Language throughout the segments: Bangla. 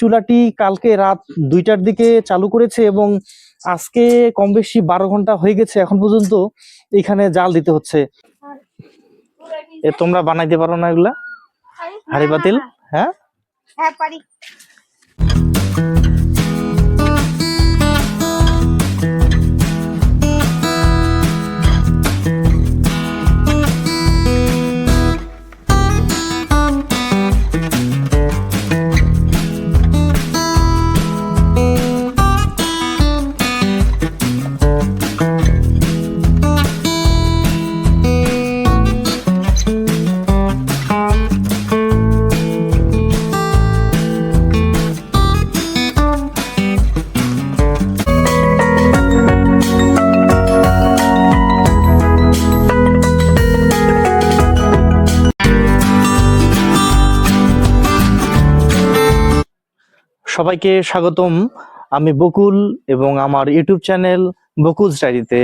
চুলাটি কালকে রাত দুইটার দিকে চালু করেছে এবং আজকে কম বেশি বারো ঘণ্টা হয়ে গেছে, এখন পর্যন্ত এখানে জাল দিতে হচ্ছে। এ, তোমরা বানাইতে পারো না এগুলা? হাড়ি বাতিল? হ্যাঁ? হ্যাঁ পারি। সবাইকে স্বাগতম। আমি বকুল এবং আমার ইউটিউব চ্যানেল বকুল ডায়েরিতে।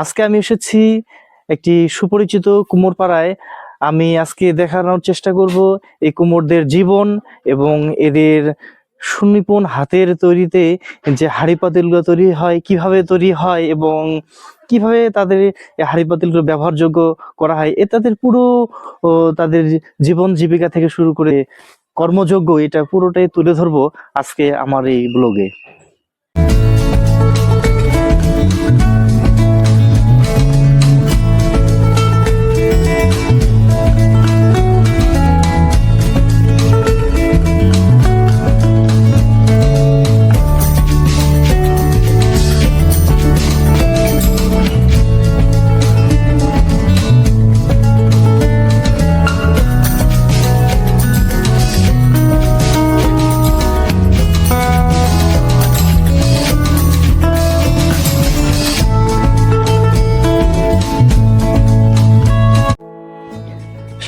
আজকে আমি এসেছি একটি সুপরিচিত কুমোরপাড়ায়। আমি আজকে দেখানোর চেষ্টা করব এই কুমোরদের জীবন এবং এদের সুনিপুণ হাতের তৈরিতে যে হাড়ি পাতিলগুলো তৈরি হয়, কীভাবে তৈরি হয় এবং কীভাবে তাদের হাড়ি পাতিলগুলো ব্যবহারযোগ্য করা হয়, এ তাদের পুরো তাদের জীবন জীবিকা থেকে শুরু করে কর্মযোগ্য এটা পুরোটাই তুলে ধরবো আজকে আমার এই ব্লগে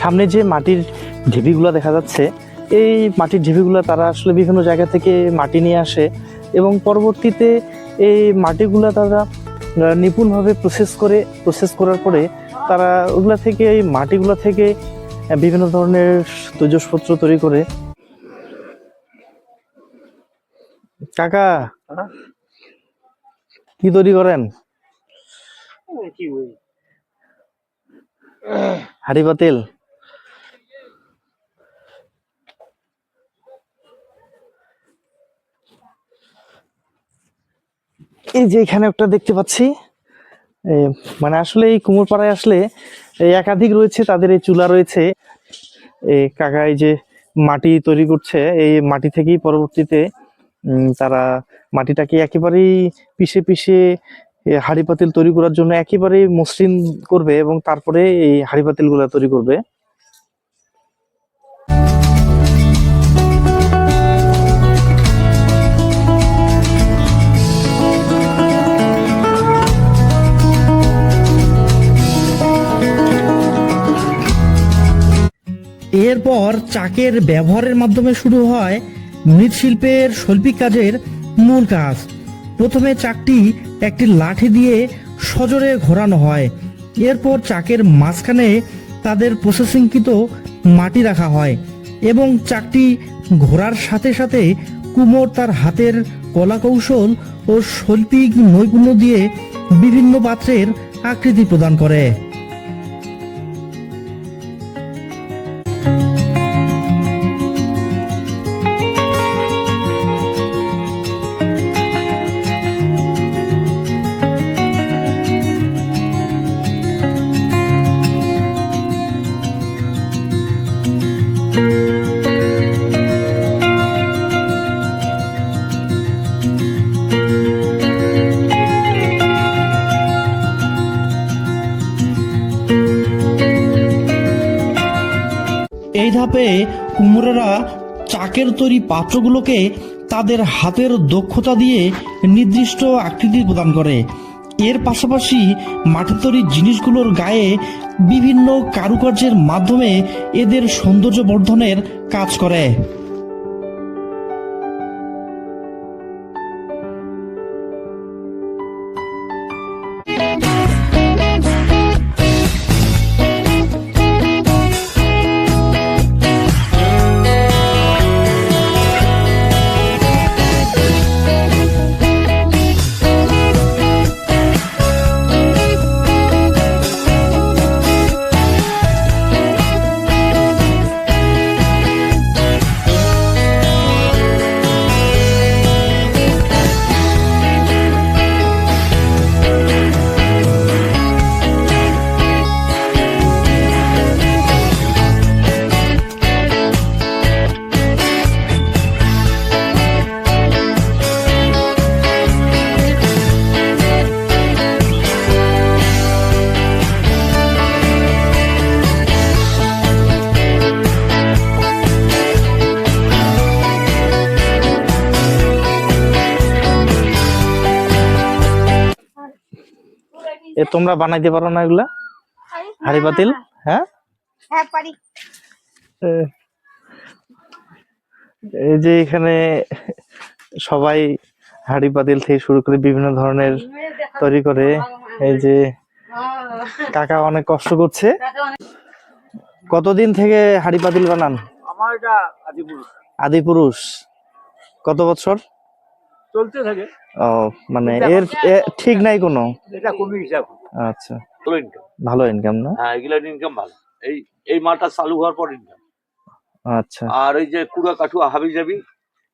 সামনে যে মাটির ঢিবিগুলো দেখা যাচ্ছে এই মাটির ঢিবিগুলো তারা আসলে বিভিন্ন জায়গা থেকে মাটি নিয়ে আসে এবং পরবর্তীতে এই মাটিগুলো তারা নিপুণভাবে প্রসেস করে প্রসেস করার পরে তারা ওগুলা থেকে এই মাটিগুলো থেকে বিভিন্ন ধরনের তৈজসপত্র তৈরি করে। কাকা কি তৈরি করেন? হাড়ি পাতিল এই যে এখানে একটা দেখতে পাচ্ছি মানে আসলে এই কুমোরপাড়ায় আসলে একাধিক রয়েছে, তাদের এই চুলা রয়েছে। এই কাকা এই যে মাটি তৈরি করছে, এই মাটি থেকেই পরবর্তীতে তারা মাটিটাকে একেবারেই পিষে পিষে হাড়ি পাতিল তৈরি করার জন্য একেবারেই মসৃণ করবে এবং তারপরে এই হাড়ি পাতিলগুলা তৈরি করবে। এরপর চাকের ব্যবহারের মাধ্যমে শুরু হয় মৃৎশিল্পের শৈল্পিক কাজের মূল কাজ। প্রথমে চাকটি একটি লাঠি দিয়ে সজোরে ঘোরানো হয়। এরপর চাকের মাঝখানে তাদের প্রসেসিংকৃত মাটি রাখা হয় এবং চাকটি ঘোরার সাথে সাথে কুমোর তার হাতের কলাকৌশল ও শৈল্পিক নৈপুণ্য দিয়ে বিভিন্ন পাত্রের আকৃতি প্রদান করে। ধাপে কুমোরেরা চাকের তৈরি পাত্রগুলোকে তাদের হাতের দক্ষতা দিয়ে নির্দিষ্ট আকৃতি প্রদান করে। এর পাশাপাশি মাটি তৈরি জিনিসগুলোর গায়ে বিভিন্ন কারুকার্যের মাধ্যমে এদের সৌন্দর্য বর্ধনের কাজ করে। তোমরা বানাইতে পারো না এগুলা? হাড়ি পাতিল হ্যাঁ? হ্যাঁ এই যে এখানে সবাই হাড়ি পাতিল থেকে শুরু করে বিভিন্ন ধরনের তৈরি করে। এই যে কাকা অনেক কষ্ট করছে। কতদিন থেকে হাড়ি পাতিল বানান? আমার এটা আদি পুরুষ। কত বছর? চলতে থাকে। ও মানে এর এ ঠিক নাই কোনো? এটা কমে এখন আচ্ছা। ভালো ইনকাম ভালো ইনকাম না? হ্যাঁ এগুলার ইনকাম ভালো। এই এই মালটা চালু হওয়ার পর ইনকাম আচ্ছা। আর ওই যে কুড়া কাঠুয়া হাবি যাবি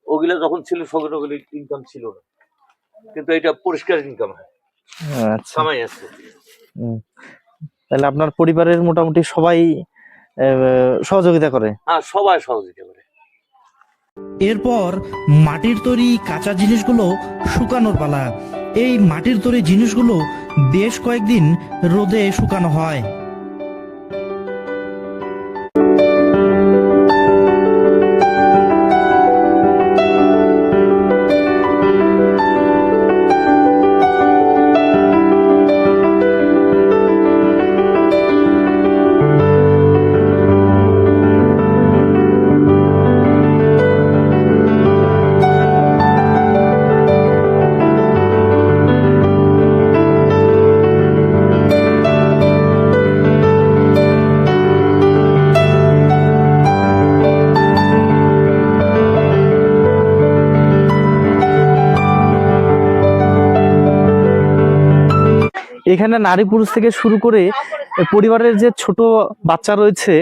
ওগুলা যখন ছিল সঙ্গে ওগুলি ইনকাম ছিল না। কিন্তু এটা পরিষ্কার ইনকাম হয়। আচ্ছা। আসছে হুম। তাহলে আপনার পরিবারের মোটামুটি সবাই সহযোগিতা করে। হ্যাঁ সবাই সহযোগিতা করে। এরপর মাটির তৈরি কাঁচা জিনিসগুলো শুকানোর পালা। এই মাটির তৈরি জিনিসগুলো বেশ কয়েকদিন রোদে শুকানো হয়। এখানে নারী পুরুষ থেকে শুরু করে পরিবারের যে ছোট বাচ্চা রয়েছে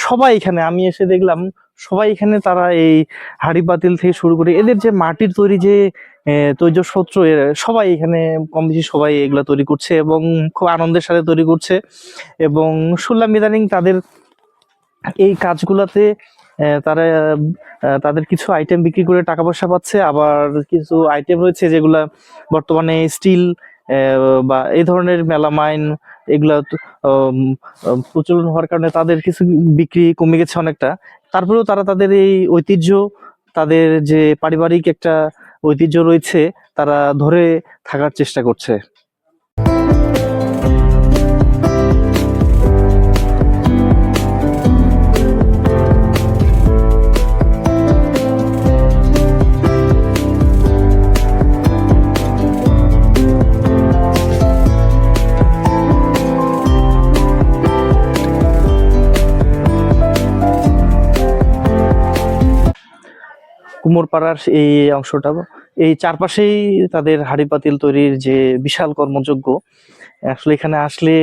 সবাই এখানে আমি এসে দেখলাম সবাই এখানে তারা এই হাড়ি পাতিল থেকে শুরু করে এদের যে মাটির তৈরি যে এ, তৈজসপত্র সবাই এখানে কম বেশি সবাই এগুলা তৈরি করছে এবং খুব আনন্দের সাথে তৈরি করছে এবং শুনলাম ইদানিং তাদের এই কাজগুলাতে তারা তাদের কিছু আইটেম বিক্রি করে টাকা পয়সা পাচ্ছে আবার কিছু আইটেম রয়েছে যেগুলা বর্তমানে স্টিল বা এই ধরনের মেলামাইন এগুলা প্রচলন হওয়ার কারণে তাদের কিছু বিক্রি কমে গেছে অনেকটা। তারপরেও তারা তাদের এই ঐতিহ্য, তাদের যে পারিবারিক একটা ঐতিহ্য রয়েছে, তারা ধরে থাকার চেষ্টা করছে। কুমোরপাড়ার এই অংশটা, এই চারপাশেই তাদের হাড়ি পাতিল তৈরির যে বিশাল কর্মযজ্ঞ, আসলে এখানে আসলে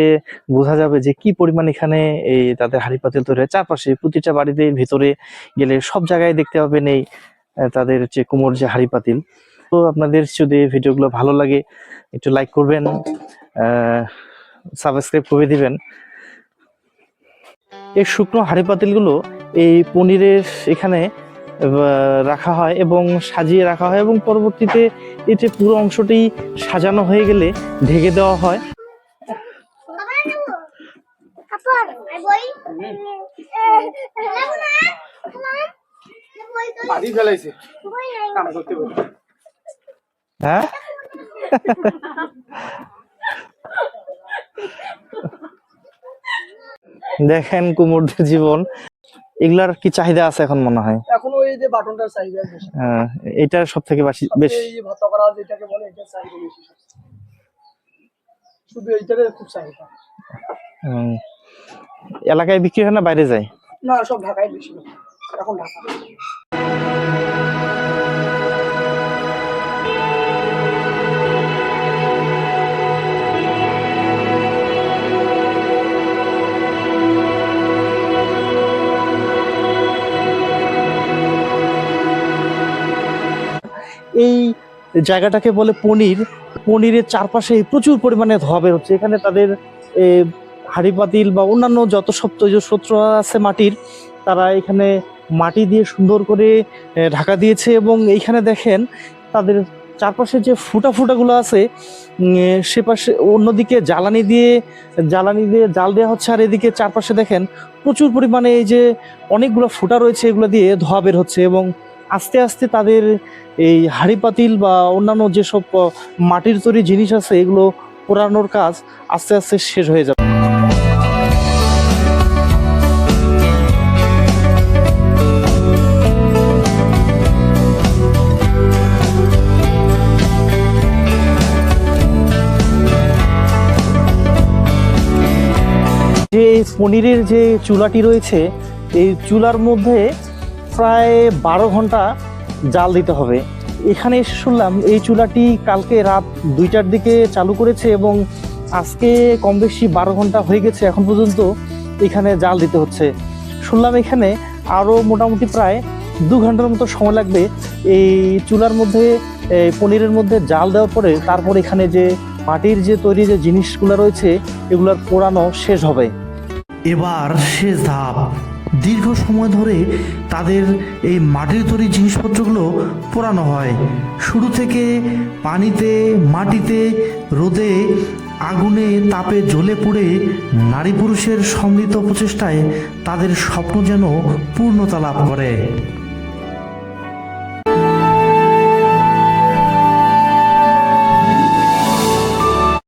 বোঝা যাবে যে কি পরিমাণ এখানে এই তাদের হাড়ি পাতিল তৈরি হয়। চারপাশে প্রতিটা বাড়িতে ভিতরে গেলে সব জায়গায় দেখতে পাবেন এই তাদের যে কুমোর যে হাড়ি পাতিল। তো আপনাদের যদি ভিডিওগুলো ভালো লাগে, একটু লাইক করবেন সাবস্ক্রাইব করে দিবেন। এই শুকনো হাড়ি পাতিলগুলো এই পনিরের এখানে রাখা হয় এবং সাজিয়ে রাখা হয় এবং পরবর্তীতে এতে পুরো অংশটি সাজানো হয়ে গেলে ঢেকে দেওয়া হয়। হ্যাঁ? দেখেন কুমোরদের জীবন। এগুলার কি চাহিদা আছে এখন মনে হয়? এখন ওই যে বাটনটার চাহিদা বেশি। এটা সব থেকে বেশি বেশ এই ভাতা করা যেটাকে বলে এটা চাহিদা বেশি শুধু এইটারে খুব চাহিদা এলাকায় বিক্রি হয় না বাইরে যায়? না সব ঢাকায় বেশি। এখন ঢাকা। জায়গাটাকে বলে পনির। পনিরের চারপাশে প্রচুর পরিমাণে ধোয়া বের হচ্ছে। এখানে তাদের হাঁড়ি পাতিল বা অন্যান্য যত সব তৈজসপত্র আছে মাটির, তারা এখানে মাটি দিয়ে সুন্দর করে ঢাকা দিয়েছে এবং এইখানে দেখেন তাদের চারপাশে যে ফুটা ফুটাগুলো আছে সে পাশে অন্যদিকে জ্বালানি দিয়ে জ্বালানি দিয়ে জাল দেওয়া হচ্ছে আর এদিকে চারপাশে দেখেন প্রচুর পরিমাণে এই যে অনেকগুলো ফুটা রয়েছে এগুলো দিয়ে ধোয়া বের হচ্ছে এবং আস্তে আস্তে তাদের এই হাঁড়ি পাতিল বা অন্যান্য যেসব মাটির তৈরি জিনিস আছে, এগুলো পোড়ানোর কাজ আস্তে আস্তে শেষ হয়ে যাবে। যে পনিরের যে চুলাটি রয়েছে, এই চুলার মধ্যে প্রায় বারো ঘণ্টা জাল দিতে হবে। এখানে এসে শুনলাম এই চুলাটি কালকে রাত দুইটার দিকে চালু করেছে এবং আজকে কম বেশি বারো ঘণ্টা হয়ে গেছে, এখন পর্যন্ত এখানে জাল দিতে হচ্ছে। শুনলাম এখানে আরও মোটামুটি প্রায় দু ঘণ্টার মতো সময় লাগবে এই চুলার মধ্যে পনিরের মধ্যে জাল দেওয়ার পরে তারপর এখানে যে মাটির যে তৈরি যে জিনিসগুলো রয়েছে, এগুলোর পোড়ানো শেষ হবে। এবার শেষ ধাপ। দীর্ঘ সময় ধরে তাদের এই মাটির তৈরি জিনিসপত্রগুলো পোড়ানো হয়। শুরু থেকে পানিতে, মাটিতে, রোদে, আগুনে, তাপে জ্বলে পুড়ে নারী পুরুষের সম্মিলিত প্রচেষ্টায় তাদের স্বপ্ন যেন পূর্ণতা লাভ করে।